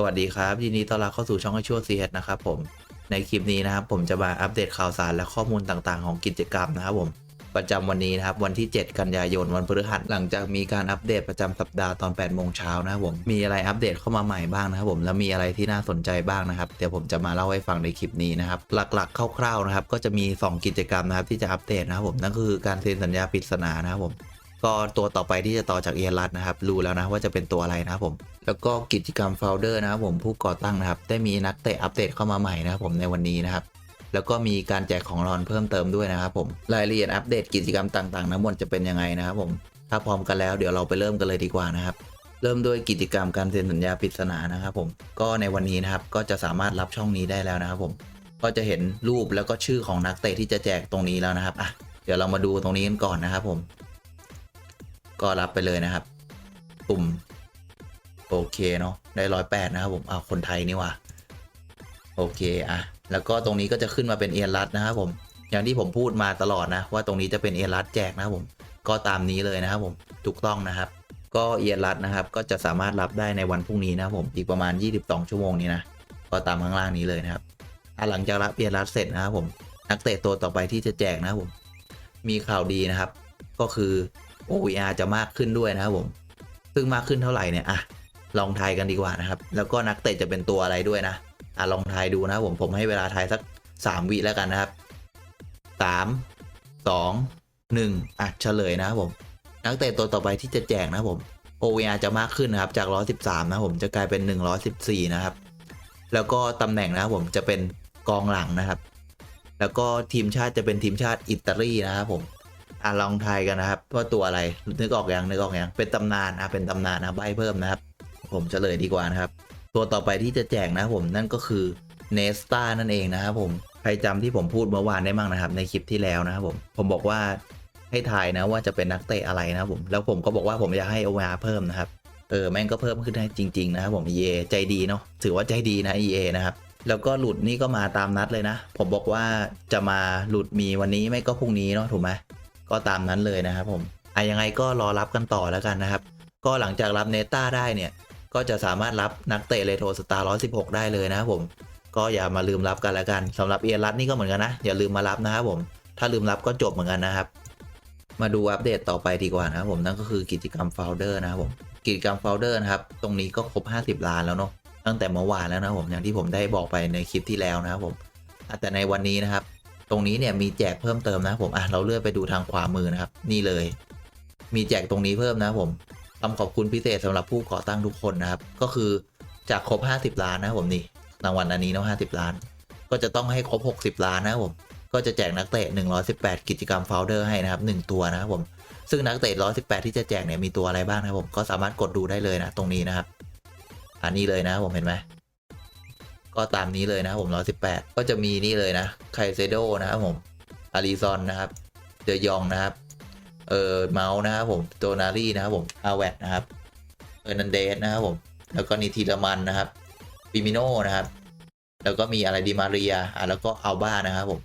สวัสดีครับยินดีต้อนรับเข้าสู่ช่องให้ชั่วซีเอนะครับผมในคลิปนี้นะครับผมจะมาอัปเดตข่าวสารและข้อมูลต่างๆ ของกิจกรรมนะครับผมประจำวันนี้นะครับวันที่ 7 กันยายนวันพฤหัสหลังจากมีการอัปเดตประจำสัปดาห์ตอน 8 โมงเช้านะครับผมมีอะไรอัปเดตเข้ามาใหม่บ้างนะครับผมแล้วมีอะไรที่น่าสนใจบ้างนะครับเดี๋ยวผมจะมาเล่าให้ฟังในคลิปนี้นะครับหลักๆคร่าวๆนะครับก็จะมี 2 กิจกรรมนะครับที่จะอัปเดตนะครับผมนั่นคือการเซ็นสัญญาปริศนานะครับผม ก็ตัวต่อไปที่จะต่อจากเอียรัตนะครับรู้แล้วนะว่าจะเป็นตัวอะไรนะครับผมแล้วก็กิจกรรมโฟลเดอร์นะครับผมผู้ก่อตั้งนะครับได้มีนักเตะอัปเดตเข้ามาใหม่นะครับผมในวันนี้นะครับแล้วก็มีการแจกของรางวัลเพิ่มเติมด้วยนะครับผมรายละเอียดอัปเดตกิจกรรมต่างๆทั้งหมดจะเป็นยังไงนะครับผมถ้าพร้อมกันแล้วเดี๋ยวเราไปเริ่มกันเลยดีกว่านะครับเริ่มด้วยกิจกรรมการเซ็นสัญญาปริศนานะครับผมก็ในวันนี้นะครับก็จะสามารถรับช่องนี้ได้แล้วนะครับผมก็จะเห็นรูปแล้วก็ชื่อของนักเตะที่จะแจกตรงนี้แล้วนะครับอะเดี๋ยวเรามาดูตรงนี้กันก่อนนะครับผม ก็รับไปเลยนะครับ ปุ่ม โอเคเนาะได้ร้อยแปดนะครับผมเอาคนไทยนี่ว่าโอเคอะแล้วก็ตรงนี้ก็จะขึ้นมาเป็นเอียรัตนะครับผมอย่างที่ผมพูดมาตลอดนะ ว่าตรงนี้จะเป็นเอียรัตแจกนะครับผมก็ตามนี้เลยนะครับผมถูกต้องนะครับ ก็เอียรัตนะครับ ก็จะสามารถรับได้ในวันพรุ่งนี้นะครับผมอีกประมาณ 22 ชั่วโมงนี้นะก็ตามข้างล่างนี้เลยนะครับอะหลังจากรับเอียรัตเสร็จนะครับผมนักเตะตัวต่อไปที่จะแจกนะครับผมมีข่าวดีนะครับ ก็คือ OVR จะมากขึ้นด้วยนะครับผม ซึ่งมากขึ้นเท่าไหร่เนี่ยอะลองทายกันดีกว่านะครับ แล้วก็นักเตะจะเป็นตัวอะไรด้วยนะอะลองทายดูนะครับผมผมให้เวลาทายสัก 3 วิแล้วกันนะครับ 3 2 1อะเฉลยนะครับผม นักเตะตัวต่อไปที่จะแจกนะครับผม OVR จะมากขึ้นนะครับจาก 113 นะครับผมจะกลายเป็น 114 นะครับ แล้วก็ตำแหน่งนะครับผมจะเป็นกองหลังนะครับ แล้วก็ทีมชาติจะเป็นทีมชาติอิตาลีนะครับผม อะลองทายกันนะครับว่าตัวอะไรนึกออกยังนึกออกยังเป็นตำนานอะเป็นตำนานนะใบเพิ่มนะครับ ผมเฉลยดีกว่านะครับ ตัวต่อไปที่จะแจกนะผมนั่นก็คือเนสตานั่นเองนะครับผมใครจำที่ผมพูดเมื่อวานได้บ้างนะครับ ในคลิปที่แล้วนะครับผมผมบอกว่าให้ทายนะว่าจะเป็นนักเตะอะไรนะครับผมแล้วผมก็บอกว่าผมอยากให้โอวาเพิ่มนะครับเออแม่งก็เพิ่มขึ้นให้จริง ๆ นะครับผม EA ใจดีเนาะถือว่าใจดีนะ EA นะครับแล้วก็หลุดนี่ก็มาตามนัดเลยนะ ผมบอกว่าจะมาหลุดมีวันนี้ไม่ก็พรุ่งนี้เนาะถูกไหม ก็ตามนั้นเลยนะครับผมอะยังไงก็รอรับกันต่อแล้วกันนะครับ ก็หลังจากรับเนต้าได้เนี่ย ก็จะสามารถรับนักเตะเรโทรสตาร์116ได้เลยนะครับผม ก็อย่ามาลืมรับกันแล้วกันสำหรับเอียรัตนี่ก็เหมือนกันนะอย่าลืมมารับนะครับผม ถ้าลืมรับก็จบเหมือนกันนะครับ มาดูอัปเดตต่อไปดีกว่านะครับผมนั่นก็คือกิจกรรมโฟลเดอร์นะครับผมกิจกรรมโฟลเดอร์นะครับตรงนี้ก็ครบ 50 ล้านแล้วเนาะตั้งแต่เมื่อวานแล้วนะครับผมอย่างที่ผมได้บอกไปในคลิปที่แล้วนะครับผมแต่ในวันนี้นะครับ ตรงนี้เนี่ยมีแจกเพิ่มเติมนะผมอะเราเลื่อนไปดูทางขวามือนะครับ นี่เลย มีแจกตรงนี้เพิ่มนะผมคำขอบคุณพิเศษสำหรับผู้ก่อตั้งทุกคนนะครับ ก็คือจากครบ 50 ล้านนะผมนี่รางวัลอันนี้เนาะ50ล้าน ก็จะต้องให้ครบ 60 ล้านนะผมก็จะแจกนักเตะ 118 กิจกรรมโฟลเดอร์ให้นะครับ 1 ตัวนะครับผม ซึ่งนักเตะ 118 ที่จะแจกเนี่ยมีตัวอะไรบ้างนะครับผม ก็สามารถกดดูได้เลยนะตรงนี้นะครับ อันนี้เลยนะผมเห็นไหม ก็ตามนี้เลยนะครับผม118ก็จะมีนี่เลยนะไคเซโดนะครับผมอาริซอนนะครับเดยองนะครับเออเมาส์นะครับผมโตนารีนะครับผมอาแวตนะครับเออร์นันเดสนะครับผมแล้วก็นิทีลมันนะครับปิมิโนนะครับแล้วก็มีอะไรดิมาเรียอะแล้วก็อัลบ้านะครับผม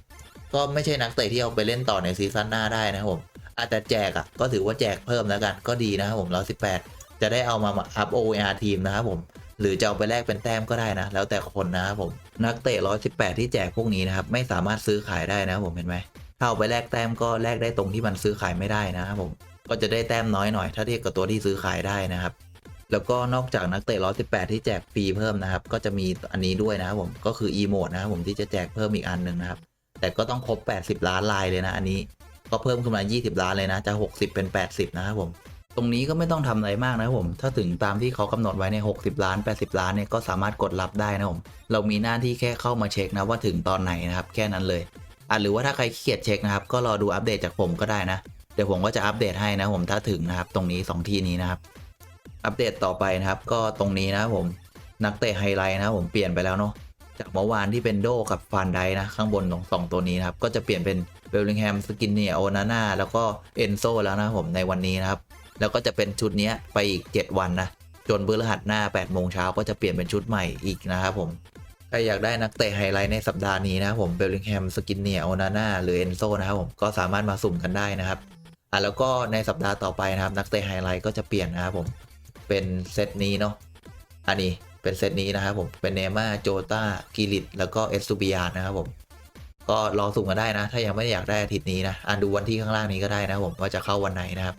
ก็ไม่ใช่นักเตะที่เอาไปเล่นต่อในซีซั่นหน้าได้นะครับผมอาจจะแจกอะก็ถือว่าแจกเพิ่มแล้วกันก็ดีนะครับผม118จะได้เอามาอัพ OAR ทีมนะครับผม หรือจะเอาไปแลกเป็นแต้มก็ได้นะ แล้วแต่คนนะครับผม นักเตะ 118 ที่แจกพวกนี้นะครับ ไม่สามารถซื้อขายได้นะผมเห็นไหมถ้าเอาไปแลกแต้มก็แลกได้ตรงที่มันซื้อขายไม่ได้นะครับผม ก็จะได้แต้มน้อยหน่อย ถ้าเทียบกับตัวที่ซื้อขายได้นะครับ แล้วก็นอกจากนักเตะ 118 ที่แจกฟรีเพิ่มนะครับ ก็จะมีอันนี้ด้วยนะครับผม ก็คือ e m o d e นะครับผมที่จะแจกเพิ่มอีกอันหนึ่งนะครับ แต่ก็ต้องครบ 80 ล้านลายเลยนะ อันนี้ ก็เพิ่มขึ้นมา 20 ล้านเลยนะ จะ 60 เป็น 80 นะครับผม ตรงนี้ก็ไม่ต้องทำอะไรมากนะผมถ้าถึงตามที่เขากำหนดไว้ใน 60 ล้าน 80 ล้านเนี่ยก็สามารถกดรับได้นะผมเรามีหน้าที่แค่เข้ามาเช็คนะว่าถึงตอนไหนนะครับแค่นั้นเลยอะหรือว่าถ้าใครขี้เกียจเช็คนะครับก็รอดูอัปเดตจากผมก็ได้นะเดี๋ยวผมก็จะอัปเดตให้นะผมถ้าถึงนะครับตรงนี้ 2 ที่นี้นะครับ อัปเดตต่อไปนะครับ ก็ตรงนี้นะผมนักเตะไฮไลท์นะผมเปลี่ยนไปแล้วเนาะจากเมื่อวานที่เป็นโดกับฟานไดนะข้างบนของสองตัวนี้นะครับก็จะเปลี่ยนเป็นเบลลิงแฮมสกินเนียโอนาน่าแล้วก็เอนโซแล้วนะผมในวันนี้นะครับ แล้วก็จะเป็นชุดนี้ไปอีก 7 วันนะ จนพฤหัสหน้า8โมงเช้าก็จะเปลี่ยนเป็นชุดใหม่อีกนะครับผมใครอยากได้นักเตะไฮไลท์ในสัปดาห์นี้นะครับผมเบลลิงแฮมสกินเนียโอนาน่าหรือเอนโซนะครับผมก็สามารถมาสุ่มกันได้นะครับอะแล้วก็ในสัปดาห์ต่อไปนะครับนักเตะไฮไลท์ก็จะเปลี่ยนนะครับผมเป็นเซตนี้เนาะอันนี้เป็นเซตนี้นะครับผมเป็นเนม่าโจตากิริตแล้วก็เอสซูบิยานนะครับผมก็รอสุ่มกันได้นะ ถ้ายังไม่อยากได้อาทิตย์นี้นะอะดูวันที่ข้างล่างนี้ก็ได้นะครับผมว่าจะเข้าวันไหนนะครับ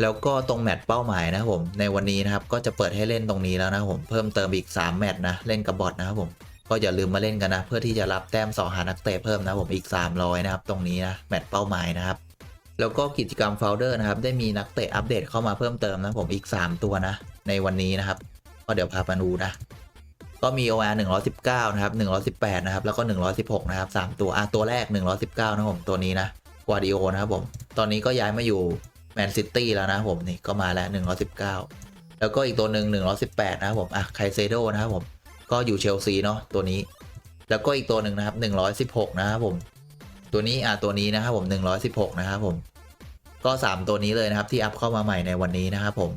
แล้วก็ตรงแมตช์เป้าหมายนะครับผมในวันนี้นะครับก็จะเปิดให้เล่นตรงนี้แล้วนะครับผมเพิ่มเติมอีก 3 แมตช์นะเล่นกับบอทนะครับผมก็อย่าลืมมาเล่นกันนะเพื่อที่จะรับแต้มสองหานักเตะเพิ่มนะผมอีก 300 นะครับ ตรงนี้นะแมตช์เป้าหมายนะครับ แล้วก็กิจกรรมโฟลเดอร์นะครับได้มีนักเตะอัปเดตเข้ามาเพิ่มเติมนะผมอีก 3 ตัวนะ ในวันนี้นะครับ ก็เดี๋ยวพามาดูนะ ก็มี OR 119 นะครับ 118 นะครับ แล้วก็ 116 นะครับ 3 ตัวอะตัวแรก 119 นะครับผมตัวนี้นะกวาดิโอนะครับผมตอนนี้ก็ย้ายมาอยู่ มนซิตี้แล้วนะผมนี่ก็มาแล้ว 119 แล้วก็อีกตัวหนึ่ง118 นะครับผมอะไคเซโดนะครับผมก็อยู่เชลซีเนาะตัวนี้ แล้วก็อีกตัวหนึ่งนะครับ 116 นะครับผม ตัวนี้อะตัวนี้นะครับผม 116 นะครับผม ก็ 3 ตัวนี้เลยนะครับที่อัพเข้ามาใหม่ในวันนี้นะครับผม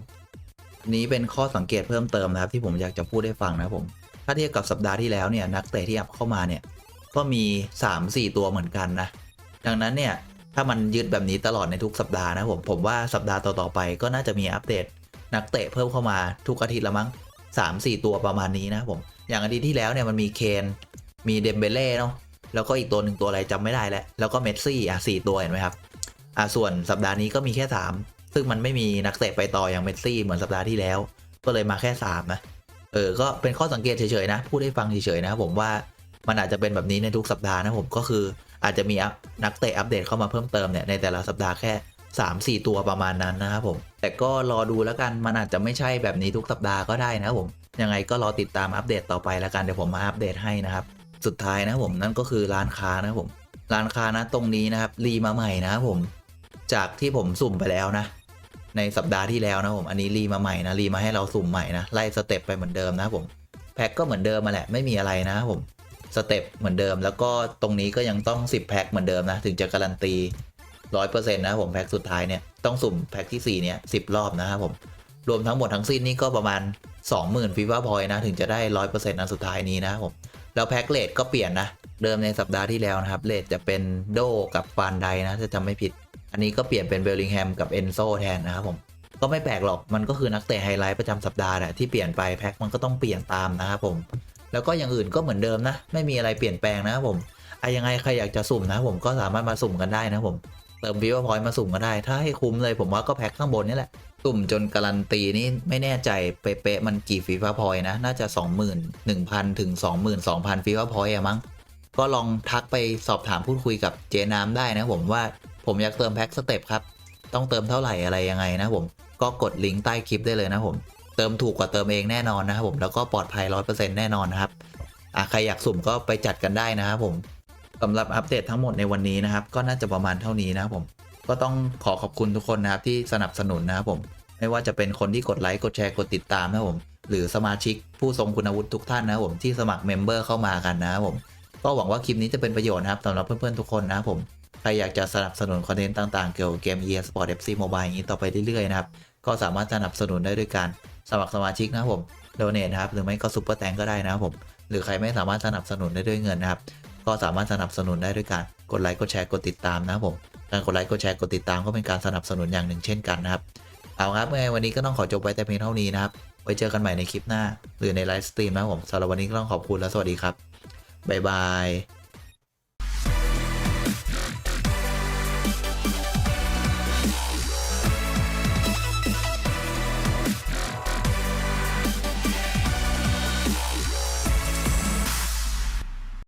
นี้เป็นข้อสังเกตเพิ่มเติมนะครับ ที่ผมอยากจะพูดให้ฟังนะครับผม ถ้าเทียบกับสัปดาห์ที่แล้วเนี่ยนักเตะที่อัพเข้ามาเนี่ยก็มี 3-4 ตัวเหมือนกันนะดังนั้นเนี่ย ถ้ามันยึดแบบนี้ตลอดในทุกสัปดาห์นะผมผมว่าสัปดาห์ต่อๆไปก็น่าจะมีอัปเดต นักเตะเพิ่มเข้ามาทุกอาทิตย์ละมั้ง3-4 ตัวประมาณนี้นะผม อย่างอาทิตย์ที่แล้วเนี่ยมันมีเคนมีเดมเบเล่เนาะแล้วก็อีกตัวหนึ่งตัวอะไรจำไม่ได้แล้ว แล้วก็เมสซี่อะสี่ตัวเห็นไหมครับอะส่วนสัปดาห์นี้ก็มีแค่ 3 ซึ่งมันไม่มีนักเตะไปต่ออย่างเมสซี่เหมือนสัปดาห์ที่แล้ว ก็เลยมาแค่3นะเออก็เป็นข้อสังเกตเฉยๆนะพูดให้ฟังเฉยๆนะผมว่ามันอาจจะเป็นแบบนี้ในทุกสัปดาห์นะผมก็คือ อาจจะมีอัพนักเตะอัปเดตเข้ามาเพิ่มเติมเนี่ยในแต่ละสัปดาห์แค่ 3-4 ตัวประมาณนั้นนะครับผม แต่ก็รอดูแล้วกันมันอาจจะไม่ใช่แบบนี้ทุกสัปดาห์ก็ได้นะครับผม ยังไงก็รอติดตามอัปเดตต่อไปแล้วกันเดี๋ยวผมมาอัปเดตให้นะครับ สุดท้ายนะครับผมนั่นก็คือร้านค้านะครับผม ร้านค้านะตรงนี้นะครับรีมาใหม่นะครับผม จากที่ผมสุ่มไปแล้วนะในสัปดาห์ที่แล้วนะผม อันนี้รีมาใหม่นะรีมาให้เราสุ่มใหม่นะไล่สเต็ปไปเหมือนเดิมนะผม แพ็คก็เหมือนเดิมมาแหละไม่มีอะไรนะครับผม สเต็ปเหมือนเดิม แล้วก็ตรงนี้ก็ยังต้อง 10 แพ็คเหมือนเดิมนะ ถึงจะการันตี100%นะครับผมแพ็คสุดท้ายเนี่ยต้องสุ่มแพ็คที่ 4 เนี่ย10รอบนะครับผม รวมทั้งหมดทั้งสิ้นนี่ก็ประมาณ 20,000ฟีฟ่าพอยนะ ถึงจะได้100%อันสุดท้ายนี้นะครับผมแล้วแพ็คเลทก็เปลี่ยนนะ เดิมในสัปดาห์ที่แล้วนะครับเลทจะเป็นโดกับฟานไดนะถ้าจำไม่ผิด อันนี้ก็เปลี่ยนเป็นเบลลิงแฮมกับเอนโซแทนนะครับผมก็ไม่แปลกหรอกมันก็คือนักเตะไฮไลท์ประจำสัปดาห์แหละที่เปลี่ยนไปแพ็คมันก็ต้องเปลี่ยนตามนะครับผม แล้วก็อย่างอื่นก็เหมือนเดิมนะ ไม่มีอะไรเปลี่ยนแปลงนะครับผมอะยังไงใครอยากจะสุ่มนะผมก็สามารถมาสุ่มกันได้นะผมเติมวิวพอยต์มาสุ่มก็ได้ ถ้าให้คุ้มเลยผมว่าก็แพ็คข้างบนนี่แหละ สุ่มจนการันตีนี่ไม่แน่ใจเป๊ะๆมันกี่ฟีฟ่าพอยต์นะ น่าจะ 21,000 ถึง 22,000ฟีฟ่าพอยต์อะมั้งก็ลองทักไปสอบถามพูดคุยกับเจน้ำได้นะผมว่าผมอยากเติมแพ็คสเต็ปครับ ต้องเติมเท่าไหร่อะไรยังไงนะผม ก็กดลิงก์ใต้คลิปได้เลยนะผม เติมถูกกว่าเติมเองแน่นอนนะครับผมแล้วก็ปลอดภัย 100%แน่นอนนะครับอะใครอยากสุ่มก็ไปจัดกันได้นะครับผมสำหรับอัปเดตทั้งหมดในวันนี้นะครับ ก็น่าจะประมาณเท่านี้นะครับผมก็ต้องขอขอบคุณทุกคนนะครับที่สนับสนุนนะครับผมไม่ว่าจะเป็นคนที่กดไลค์กดแชร์กดติดตามนะครับผมหรือสมาชิกผู้ทรงคุณวุฒิทุกท่านนะครับผมที่สมัครเมมเบอร์เข้ามากันนะครับผมก็หวังว่าคลิปนี้จะเป็นประโยชน์นะครับสำหรับเพื่อนๆทุกคนนะครับผมใครอยากจะสนับสนุนคอนเทนต์ต่างๆเกี่ยวกับเกม e s p o r t FC Mobile อย่างนี้ต่อไปเรื่อยๆนะครับก็สามารถสนับสนุนได้ด้วยการ สมัครสมาชิกนะครับผมโดเนทนะครับหรือไม่ก็ซุปเปอร์แตงก็ได้นะครับผมหรือใครไม่สามารถสนับสนุนได้ด้วยเงินนะครับ ก็สามารถสนับสนุนได้ด้วยการกดไลค์กดแชร์กดติดตามนะครับผมการกดไลค์กดแชร์กดติดตามก็เป็นการสนับสนุนอย่างหนึ่งเช่นกันนะครับเอาครับไงวันนี้ก็ต้องขอจบไว้แต่เพียงเท่านี้นะครับไว้เจอกันใหม่ในคลิปหน้า หรือในไลฟ์สตรีมนะครับผมสำหรับวันนี้ก็ต้องขอบคุณและสวัสดีครับบ๊ายบาย